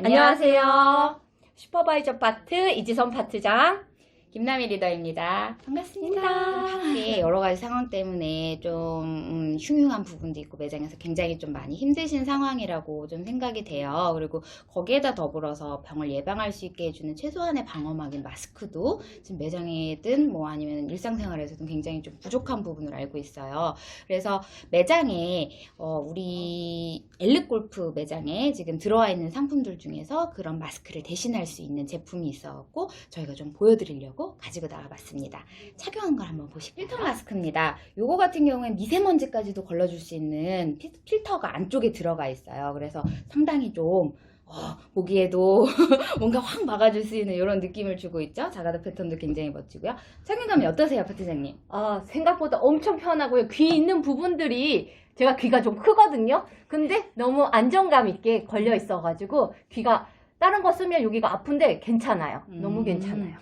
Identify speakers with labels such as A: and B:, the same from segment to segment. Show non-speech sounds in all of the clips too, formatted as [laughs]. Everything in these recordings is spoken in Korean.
A: 안녕하세요. 슈퍼바이저 파트 이지선 파트장.
B: 김남희 리더입니다. 반갑습니다. 네, 여러 가지 상황 때문에 좀 음, 흉흉한 부분도 있고 매장에서 굉장히 좀 많이 힘드신 상황이라고 좀 생각이 돼요. 그리고 거기에다 더불어서 병을 예방할 수 있게 해주는 최소한의 방어막인 마스크도 지금 매장이든 뭐 아니면 일상생활에서도 굉장히 좀 부족한 부분을 알고 있어요. 그래서 매장에 어, 우리 엘리골프 매장에 지금 들어와 있는 상품들 중에서 그런 마스크를 대신할 수 있는 제품이 있어갖고 저희가 좀 보여드리려고 가지고 나와봤습니다. 착용한 걸 한번 보시죠. 필터 마스크입니다. 요거 같은 경우에 미세먼지까지도 걸러줄 수 있는 피- 필터가 안쪽에 들어가 있어요. 그래서 상당히 좀 어, 보기에도 [laughs] 뭔가 확 막아줄 수 있는 이런 느낌을 주고 있죠. 자가드 패턴도 굉장히 멋지고요. 착용감이 어떠세요, 파트장님?
A: 아, 생각보다 엄청 편하고요. 귀 있는 부분들이 제가 귀가 좀 크거든요. 근데 너무 안정감 있게 걸려 있어가지고 귀가 다른 거 쓰면 여기가 아픈데 괜찮아요. 너무
B: 음.
A: 괜찮아요.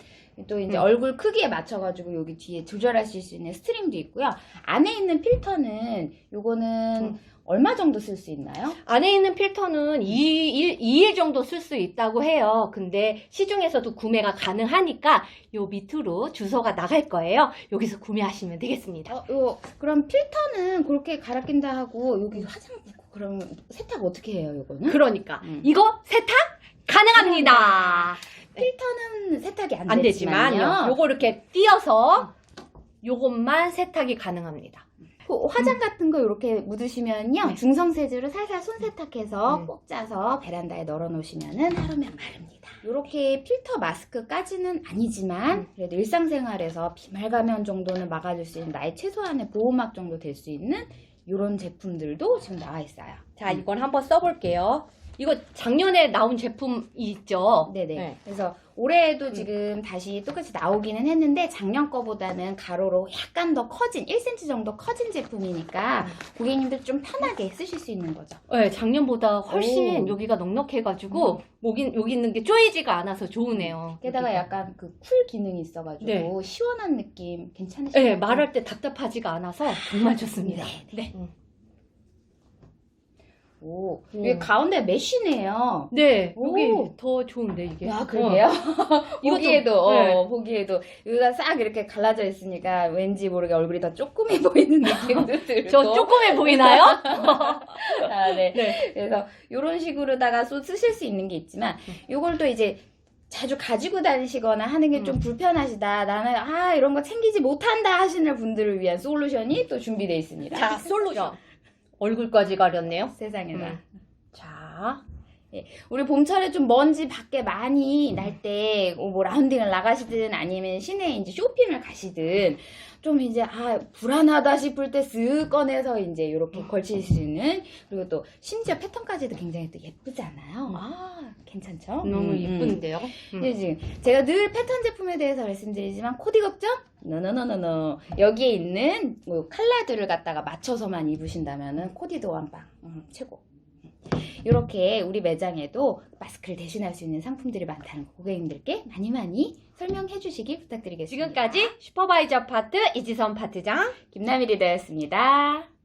B: 또 이제
A: 음.
B: 얼굴 크기에 맞춰가지고 여기 뒤에 조절하실 수 있는 스트링도 있고요. 안에 있는 필터는 요거는
A: 음.
B: 얼마 정도 쓸 수 있나요?
A: 안에 있는 필터는 2일, 2일 정도 쓸 수 있다고 해요. 근데 시중에서도 구매가 가능하니까 요 밑으로 주소가 나갈 거예요. 여기서 구매하시면 되겠습니다.
B: 어, 요 그럼 필터는 그렇게 갈아 낀다 하고 여기 화장 그럼 세탁 어떻게 해요, 요거는?
A: 그러니까
B: 음.
A: 이거 세탁 가능합니다.
B: 필터는 세탁이 안,
A: 안
B: 되지만요.
A: 요거 이렇게 띄어서 요것만 세탁이 가능합니다.
B: 그 화장 같은 거 이렇게 묻으시면요.
A: 네.
B: 중성 세제로 살살 손 세탁해서
A: 음.
B: 꼭 짜서 베란다에 널어 놓으시면은 하루면 마릅니다. 이렇게 필터 마스크까지는 아니지만
A: 음.
B: 그래도 일상생활에서 비말 감염 정도는 막아줄 수 있는 나의 최소한의 보호막 정도 될 수 있는 이런 제품들도 지금 나와 있어요.
A: 자, 이건 한번 써볼게요. 이거 작년에 나온 제품 있죠?
B: 네네.
A: 네.
B: 그래서 올해도
A: 음.
B: 지금 다시 똑같이 나오기는 했는데 작년 거보다는 가로로 약간 더 커진 1cm 정도 커진 제품이니까
A: 음.
B: 고객님들 좀 편하게 쓰실 수 있는 거죠.
A: 네, 작년보다 훨씬
B: 오.
A: 여기가 넉넉해가지고 여기, 여기 있는 게 쪼이지가 않아서 좋으네요.
B: 게다가
A: 여기가.
B: 약간 그 쿨 기능이 있어가지고
A: 네.
B: 시원한 느낌 괜찮으시죠?
A: 네, 말할 때 답답하지가 않아서 정말 좋습니다.
B: 네,
A: 네.
B: 오,
A: 음.
B: 이게 가운데 메쉬네요.
A: 네,
B: 오.
A: 여기 더 좋은데, 이게.
B: 야, 그러게요. [laughs]
A: 이것도-
B: 보기에도, 어,
A: 네.
B: 보기에도, 여기가 싹 이렇게 갈라져 있으니까 왠지 모르게 얼굴이 더 쪼그매 [laughs] 보이는 느낌도 [laughs] 들고.
A: 저 조금해 보이나요?
B: 아, 네.
A: 네.
B: 그래서 이런 식으로다가 또 쓰실 수 있는 게 있지만 요걸 또 이제 자주 가지고 다니시거나 하는 게 좀
A: 음.
B: 불편하시다. 나는 아 이런 거 챙기지 못한다 하시는 분들을 위한 솔루션이 또 준비되어 있습니다.
A: 자, 솔루션. 얼굴까지 가렸네요.
B: 세상에나.
A: 음. 자,
B: 우리 봄철에 좀 먼지 밖에 많이 날 때 뭐 라운딩을 나가시든 아니면 시내에 이제 쇼핑을 가시든 좀 이제 아 불안하다 싶을 때 쓱 꺼내서 이제 이렇게
A: 음.
B: 걸칠 수 있는 그리고 또 심지어 패턴까지도 굉장히 또 예쁘잖아요.
A: 음.
B: 아 괜찮죠?
A: 너무
B: 음, 음.
A: 이쁜데요? 음.
B: 네, 지금 제가 늘 패턴 제품에 대해서 말씀드리지만 코디 걱정? 노노노노노 여기에 있는 뭐 컬러들을 갖다가 맞춰서만 입으신다면은 코디도 완빵 음, 최고 이렇게 우리 매장에도 마스크를 대신할 수 있는 상품들이 많다는 거 고객님들께 많이 많이 설명해 주시기 부탁드리겠습니다.
A: 지금까지 슈퍼바이저 파트 이지선 파트장
B: 김나미 리더였습니다